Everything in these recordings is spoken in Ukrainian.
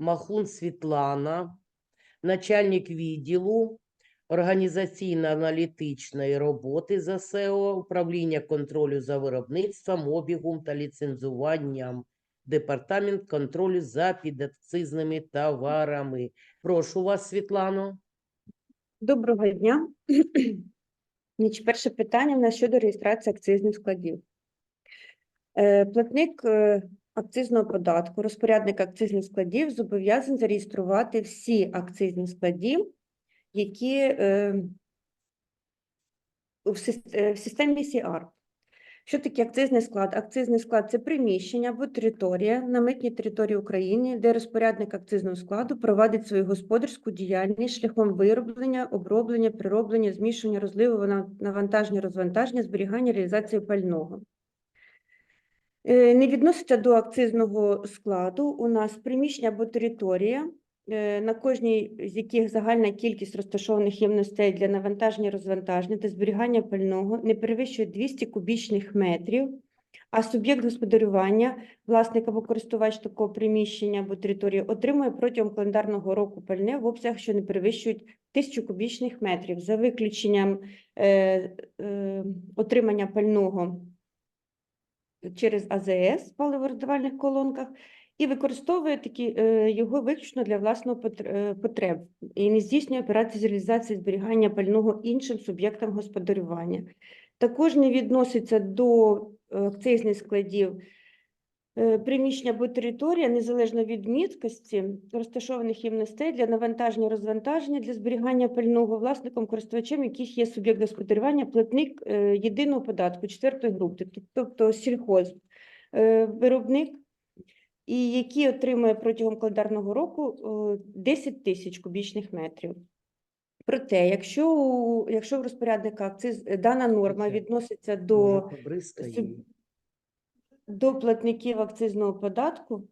Махун Світлана, начальник відділу організаційно-аналітичної роботи за СЕО, управління контролю за виробництвом, обігом та ліцензуванням, департамент контролю за підакцизними товарами. Прошу вас, Світлано. Доброго дня. Значить, перше питання в нас щодо реєстрації акцизних складів. Е, Платник е, акцизного податку, розпорядник акцизних складів зобов'язаний зареєструвати всі акцизні склади, які е, в е, системі CR. Що таке акцизний склад? Акцизний склад це приміщення або територія на митній території України, де розпорядник акцизного складу провадить свою господарську діяльність шляхом вироблення, оброблення, прироблення, змішування, розливу, навантаження, розвантаження, зберігання, реалізації пального. Е, Не відноситься до акцизного складу. У нас приміщення або територія, е, на кожній з яких загальна кількість розташованих ємностей для навантаження, розвантаження та зберігання пального не перевищує 200 кубічних метрів, а суб'єкт господарювання, власник або користувач такого приміщення або території отримує протягом календарного року пальне в обсягах, що не перевищують 1000 кубічних метрів, за виключенням е, е, отримання пального через АЗС в паливороздавальних колонках і використовує такі, е, його виключно для власного е, потреб і не здійснює операції з реалізації зберігання пального іншим суб'єктам господарювання. Також не відноситься до е, акцизних складів приміщення або територія, незалежно від міткості, розташованих ємностей для навантаження, розвантаження, для зберігання пального власником, користувачем, яких є суб'єкт господарювання, платник е, єдиного податку четвертої групи, тобто сільхоз, е, виробник, і який отримує протягом календарного року е, 10 тисяч кубічних метрів. Проте, якщо, якщо в розпорядника акциз е, дана норма відноситься до суб-? До платників акцизного податку,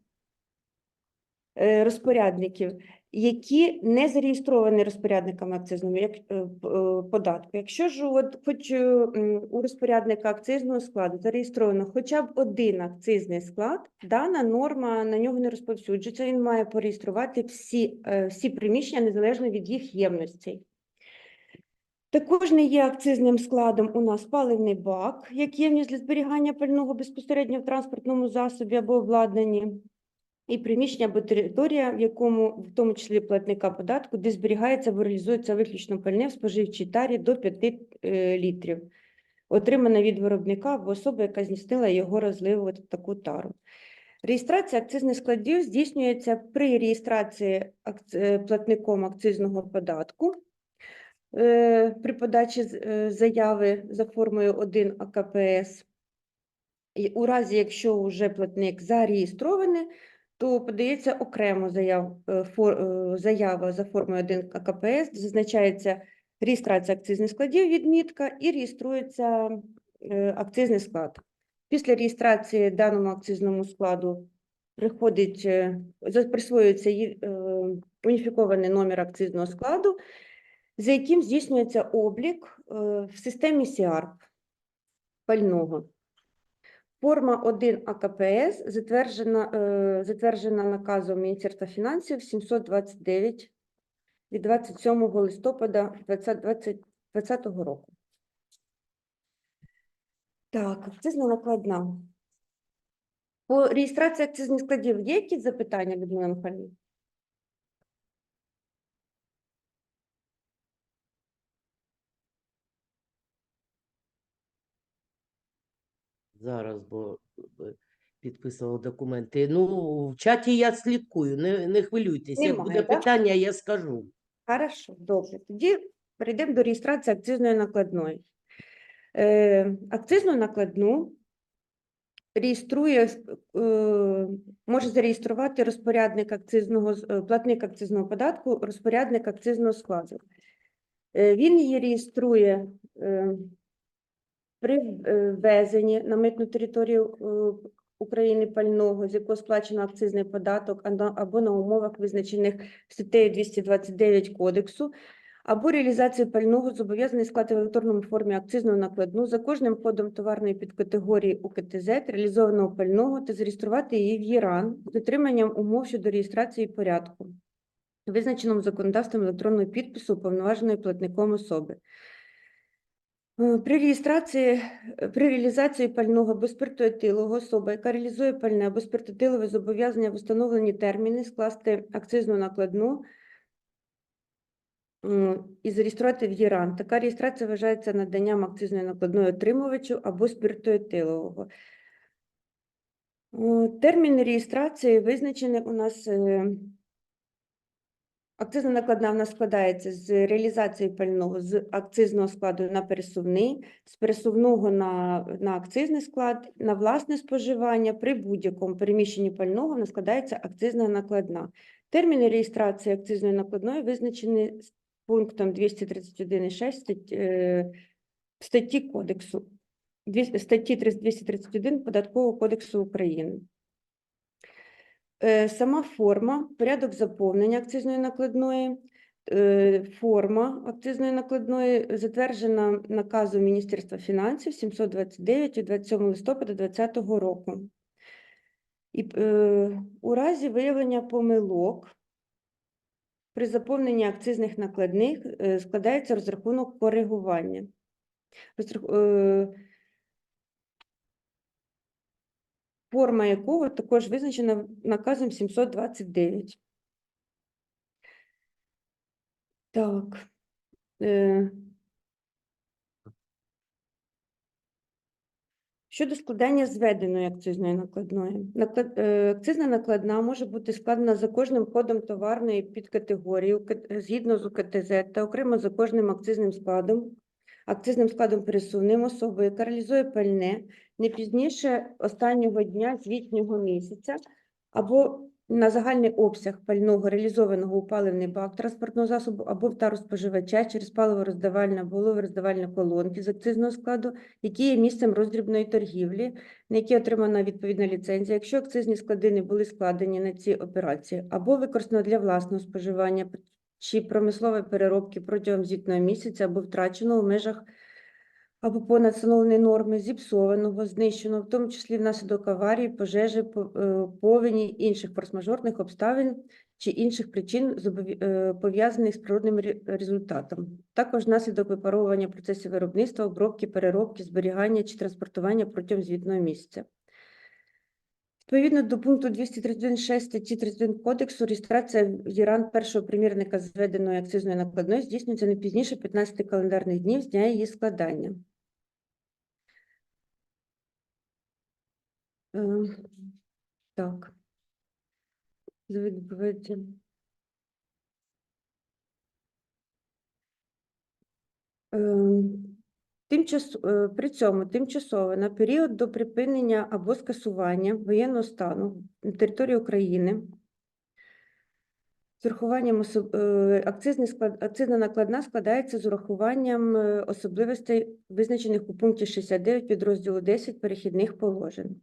е, розпорядників, які не зареєстровані розпорядниками акцизного е, е, податку. Якщо ж от, хоч у розпорядника акцизного складу зареєстровано хоча б один акцизний склад, дана норма на нього не розповсюджується, він має пореєструвати всі, всі приміщення незалежно від їх ємностей. Також не є акцизним складом у нас паливний бак, як ємність для зберігання пального безпосередньо в транспортному засобі або обладнанні, і приміщення або територія, в якому, в тому числі платника податку, де зберігається або реалізується виключно пальне в споживчій тарі до 5 е, літрів, отримане від виробника або особи, яка здійснила його розливу в таку тару. Реєстрація акцизних складів здійснюється при реєстрації е, платником акцизного податку при подачі е, заяви за формою 1 АКПС. І у разі, якщо вже платник зареєстрований, то подається окремо заяв, е, фор, е, заява за формою 1 АКПС, зазначається реєстрація акцизних складів, відмітка, і реєструється е, акцизний склад. Після реєстрації даному акцизному складу приходить, е, присвоюється е, уніфікований номер акцизного складу, за яким здійснюється облік е, в системі СІАРП пального. Форма 1 АКПС затверджена, е, затверджена наказом Міністерства фінансів 729 від 27 листопада 2020 року. Так, акцизна накладна. По реєстрації акцизних складів є якісь запитання, Людмила Михайлівна? Зараз, бо підписував документи. Ну, в чаті я слідкую, не, не хвилюйтесь. Як буде так? питання, я скажу. Хорошо, добре. Тоді перейдемо до реєстрації акцизної накладної. Е, акцизну накладну реєструє, е, може зареєструвати розпорядник акцизного, е, платник акцизного податку, розпорядник акцизного складу. Е, він її реєструє е, при е, ввезенні на митну територію е, України пального, з якого сплачено акцизний податок, або на умовах, визначених статтею 229 Кодексу, або реалізацію пального зобов'язаний склад в електронному формі акцизну накладну за кожним кодом товарної підкатегорії УКТЗ реалізованого пального та зареєструвати її в ЄРАН з дотриманням умов щодо реєстрації порядку, визначеному законодавством електронного підпису уповноваженої платником особи. Е, При реєстрації, е, при реалізації пального або спиртоетилового особа, яка реалізує пальне або спиртоетилове зобов'язання в установлені терміни скласти акцизну накладну і зареєструвати в ЄРАН. Така реєстрація вважається наданням акцизної накладної отримувачу або спиртоетилового. О, Термін реєстрації визначений у нас. Акцизна накладна в нас складається з реалізації пального з акцизного складу на пересувний, з пересувного на, на акцизний склад, на власне споживання. При будь-якому переміщенні пального в нас складається акцизна накладна. Терміни реєстрації акцизної накладної визначені пунктом 231.6 статті, е, статті кодексу, статті 231 Податкового кодексу України. Е, Сама форма, порядок заповнення акцизної накладної, е, форма акцизної накладної затверджена наказом Міністерства фінансів 729 від 27 листопада 2020 року. І е, у разі виявлення помилок при заповненні акцизних накладних складається розрахунок коригування. Розрах- форма якого також визначена наказом 729. Так. Е, Щодо складання зведеної акцизної накладної. Наклад- е, Акцизна накладна може бути складена за кожним кодом товарної підкатегорії згідно з УКТЗ та окремо за кожним акцизним складом, акцизним складом пересувним особою, яка реалізує пальне не пізніше останнього дня звітнього місяця або на загальний обсяг пального реалізованого у паливний бак транспортного засобу або в тару споживача через паливо-роздавальне або роздавальні колонки з акцизного складу, які є місцем роздрібної торгівлі, на які отримана відповідна ліцензія, якщо акцизні склади не були складені на ці операції, або використано для власного споживання чи промислової переробки протягом звітного місяця, або втрачено у межах або понад встановлені норми, зіпсованого, знищеного, в тому числі внаслідок аварії, пожежі, е, повені, інших форс-мажорних обставин чи інших причин, е, пов'язаних з природним результатом. Також внаслідок випаровування процесів виробництва, обробки, переробки, зберігання чи транспортування протягом звітного місяця. Відповідно до пункту 231.6 статті 31 Кодексу, реєстрація в ЄРАН першого примірника зведеної акцизної накладної здійснюється не пізніше 15 календарних днів з дня її складання. Е, Так. Відповідь. Ем, Тимчас, е, при цьому тимчасово на період до припинення або скасування воєнного стану на території України з урахуванням е, акцизна накладна складається з урахуванням е, особливостей, визначених у пункті 69 підрозділу 10 перехідних положень.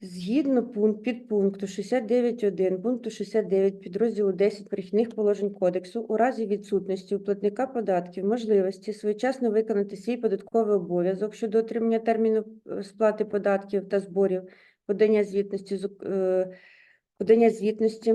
Згідно пункт, підпункту 69.1 пункту 69 підрозділу 10 перехідних положень кодексу, у разі відсутності у платника податків можливості своєчасно виконати свій податковий обов'язок щодо отримання терміну е, сплати податків та зборів, подання звітності, е, подання звітності,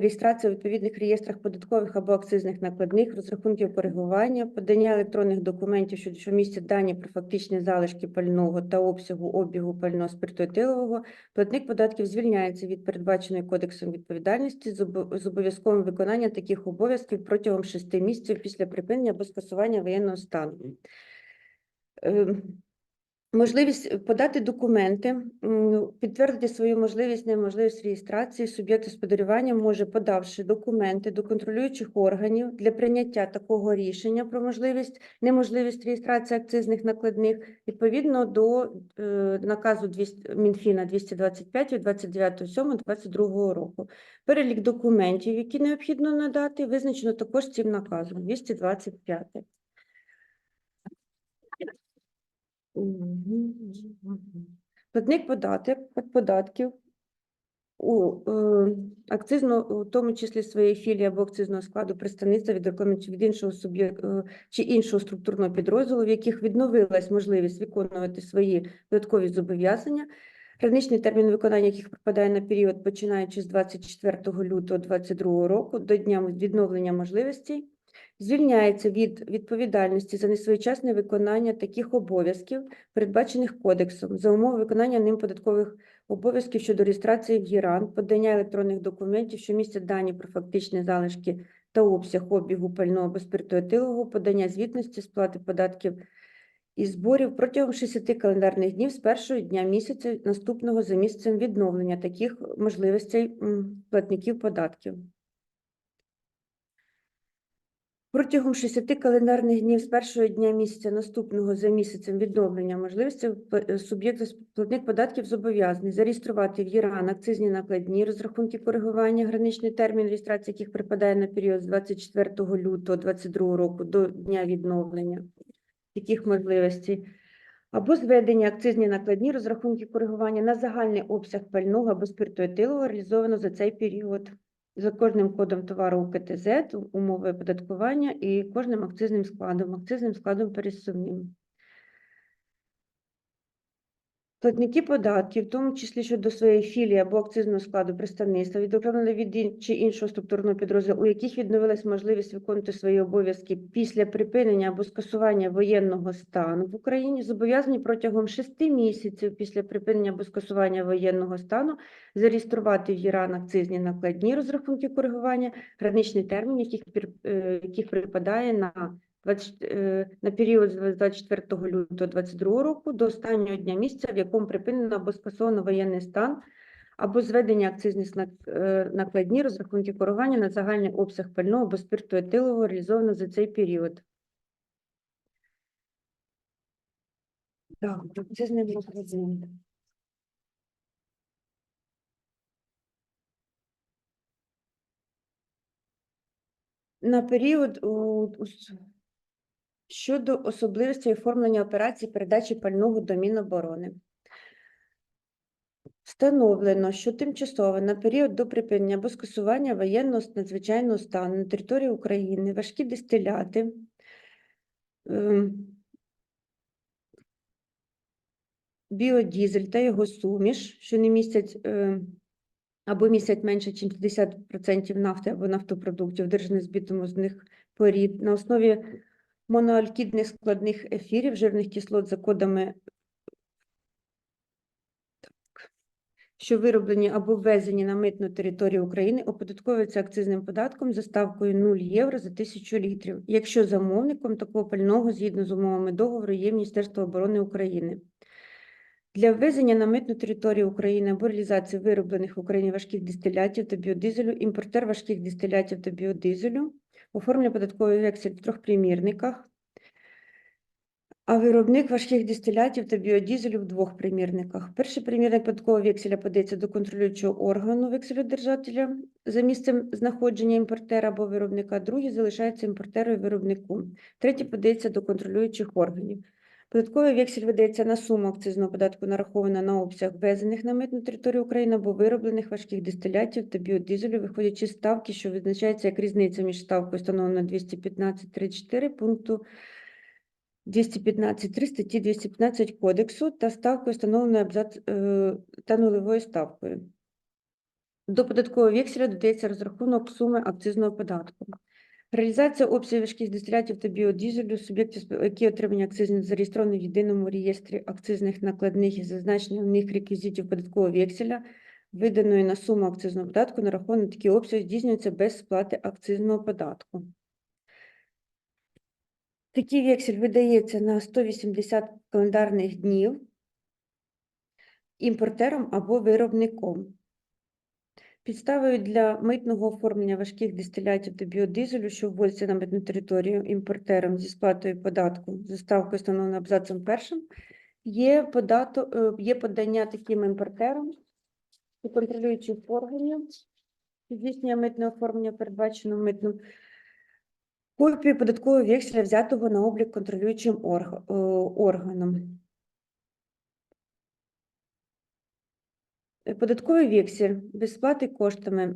реєстрація у відповідних реєстрах податкових або акцизних накладних, розрахунків коригування, подання електронних документів, що, містять дані про фактичні залишки пального та обсягу обігу пального спиртоетилового, платник податків звільняється від передбаченої кодексом відповідальності з обо- з обов'язковим виконанням таких обов'язків протягом шести місяців після припинення або скасування воєнного стану. Можливість подати документи, підтвердити свою можливість, неможливість реєстрації суб'єкт господарювання може, подавши документи до контролюючих органів для прийняття такого рішення про можливість, неможливість реєстрації акцизних накладних відповідно до е, наказу 200, Мінфіна 225 від 29.07.22 року. Перелік документів, які необхідно надати, визначено також цим наказом 225. Платник податок, податків у е, акцизно, у тому числі своєї філії або акцизного складу представництва відокремлюють від іншого суб'єкту чи іншого структурного підрозділу, в яких відновилась можливість виконувати свої додаткові зобов'язання, граничний термін виконання яких припадає на період, починаючи з 24 лютого 2022 року до дня відновлення можливостей, звільняється від відповідальності за несвоєчасне виконання таких обов'язків, передбачених кодексом, за умови виконання ним податкових обов'язків щодо реєстрації в ГІРАН, подання електронних документів, що містять дані про фактичні залишки та обсяг обігу пального або спирту етилового, подання звітності, сплати податків і зборів протягом 60 календарних днів з першого дня місяця наступного за місцем відновлення таких можливостей платників податків. Протягом 60 календарних днів з першого дня місяця наступного за місяцем відновлення можливості е, суб'єкт платник податків зобов'язаний зареєструвати в ЄРАН акцизні накладні розрахунки коригування, граничний термін реєстрації яких припадає на період з 24 лютого 2022 року до дня відновлення таких можливостей, або зведення акцизні накладні розрахунки коригування на загальний обсяг пального або спирту етилового реалізовано за цей період за кожним кодом товару УКТЗ, умови оподаткування і кожним акцизним складом, акцизним складом пересувним. Платники податків, в тому числі щодо своєї філії або акцизного складу представництва, відокремлені від чи іншого структурного підрозділу, у яких відновилась можливість виконувати свої обов'язки після припинення або скасування воєнного стану в Україні, зобов'язані протягом шести місяців після припинення або скасування воєнного стану зареєструвати в ЄРАН акцизні накладні розрахунки коригування, граничний термін, яких, е, яких припадає на 20, на період з 24 лютого 2022 року до останнього дня місяця, в якому припинено або скасовано воєнний стан, або зведення акцизних е, накладні розрахунки коригування на загальний обсяг пального або спирту етилового реалізовано за цей період. Так, акцизний накладні. На період у, щодо особливостей оформлення операцій передачі пального до Міноборони. Встановлено, що тимчасово на період до припинення або скасування воєнного надзвичайного стану на території України важкі дистиляти, ем, біодізель та його суміш, що не містять ем, або містять менше, ніж 50% нафти або нафтопродуктів, одержаних з бітумозних порід, на основі моноалкідних складних ефірів, жирних кислот за кодами, що вироблені або ввезені на митну територію України, оподатковуються акцизним податком за ставкою 0 євро за 1000 літрів, якщо замовником такого пального згідно з умовами договору є Міністерство оборони України. Для ввезення на митну територію України або реалізації вироблених в Україні важких дистилятів та біодизелю, імпортер важких дистилятів та біодизелю оформлює податковий вексель в трьох примірниках, а виробник важких дистилятів та біодізелю в двох примірниках. Перший примірник податкового векселя подається до контролюючого органу векселодержателя за місцем знаходження імпортера або виробника, другий залишається імпортеру і виробнику. Третій подається до контролюючих органів. Податковий вексель видається на суму акцизного податку, нарахована на обсяг ввезених на митну територію України або вироблених важких дистилятів та біодизелю, виходячи з ставки, що визначається як різниця між ставкою, встановленою 215.34 пункту 215.3 статті 215 Кодексу та ставкою, встановленою е, та нульовою ставкою. До податкового векселя додається розрахунок суми акцизного податку. Реалізація обсягів важких дистилятів та біодизелю суб'єктів, які отримані акцизні зареєстровані в єдиному реєстрі акцизних накладних і зазначення в них реквізитів податкового векселя, виданої на суму акцизного податку, нарахований такий обсяг здійснюється без сплати акцизного податку. Такий вексель видається на 180 календарних днів імпортером або виробником. Підставою для митного оформлення важких дистилятів та біодизелю, що вводяться на митну територію імпортером зі сплатою податку за ставкою, встановленою абзацом першим, є, подато, е, є подання таким імпортером до контролюючих органів, здійснення митного оформлення, передбачено митним копію податкового векселя, взятого на облік контролюючим е, органом. Е, Податковий вексель без сплати коштами,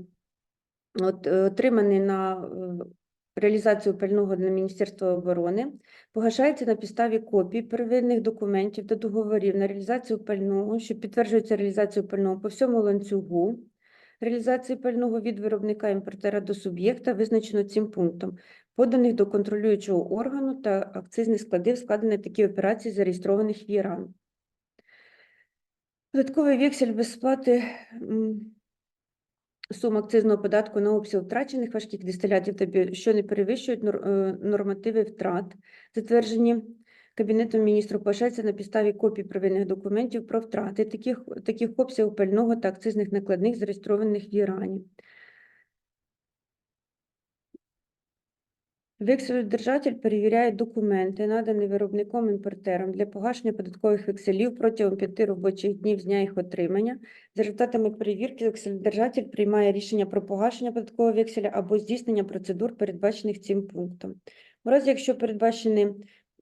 от, е, отриманий на е, реалізацію пального для Міністерства оборони, погашається на підставі копій первинних документів та договорів на реалізацію пального, що підтверджується реалізацію пального по всьому ланцюгу реалізації пального від виробника імпортера до суб'єкта, визначено цим пунктом, поданих до контролюючого органу та акцизних складів, складені такі операції, зареєстрованих в ІРАН. Податковий вексель без сплати сум акцизного податку на обсяг втрачених важких дистилятів та що не перевищують е, нормативи втрат, затверджені Кабінетом міністрів Пашеця на підставі копій провинних документів про втрати таких, таких обсягів пального та акцизних накладних, зареєстрованих в Ірані. Векселодержатель перевіряє документи, надані виробником-імпортером для погашення податкових векселів протягом п'яти робочих днів з дня їх отримання. За результатами перевірки векселодержатель приймає рішення про погашення податкового векселя або здійснення процедур, передбачених цим пунктом. У разі, якщо передбачений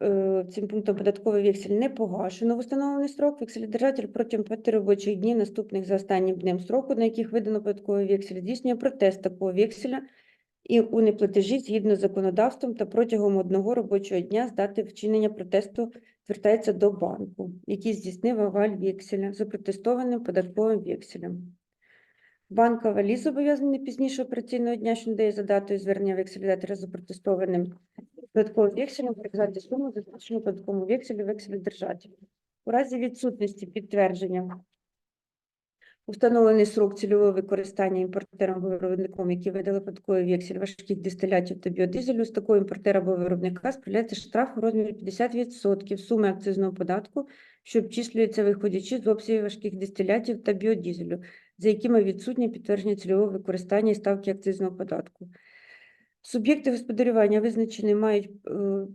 е, цим пунктом податковий вексель не погашено в установлений строк, векселодержатель протягом п'яти робочих днів, наступних за останнім днем строку, на яких видано податковий вексель, здійснює протест такого векселя і у неплатежі згідно з законодавством та протягом одного робочого дня з дати вчинення протесту звертається до банку, який здійснив аваль векселя за протестованим податковим векселем. Банк авалі зобов'язаний пізніше операційного дня, що надає за датою звернення векселядатора за протестованим податковим векселем, показати суму зазначену податковому векселю векселодержателю. У разі відсутності підтвердження Установлений срок цільового використання імпортером або виробником, які видали податковий вексель важких дистилятів та біодизелю, з такого імпортера або виробника справляється штраф у розмірі 50% суми акцизного податку, що обчислюється виходячи з обсягів важких дистилятів та біодизелю, за якими відсутнє підтвердження цільового використання і ставки акцизного податку. Суб'єкти господарювання визначені мають е,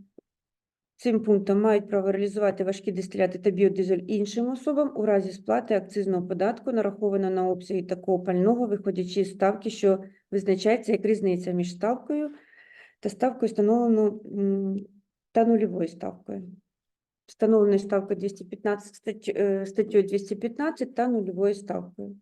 Цим пунктом мають право реалізувати важкі дистиляти та біодизель іншим особам у разі сплати акцизного податку, нарахованого на обсяги такого пального, виходячи з ставки, що визначається як різниця між ставкою та ставкою, встановленою та нульовою ставкою. Встановленою ставкою 215 статтю- е, 215 та нульовою ставкою.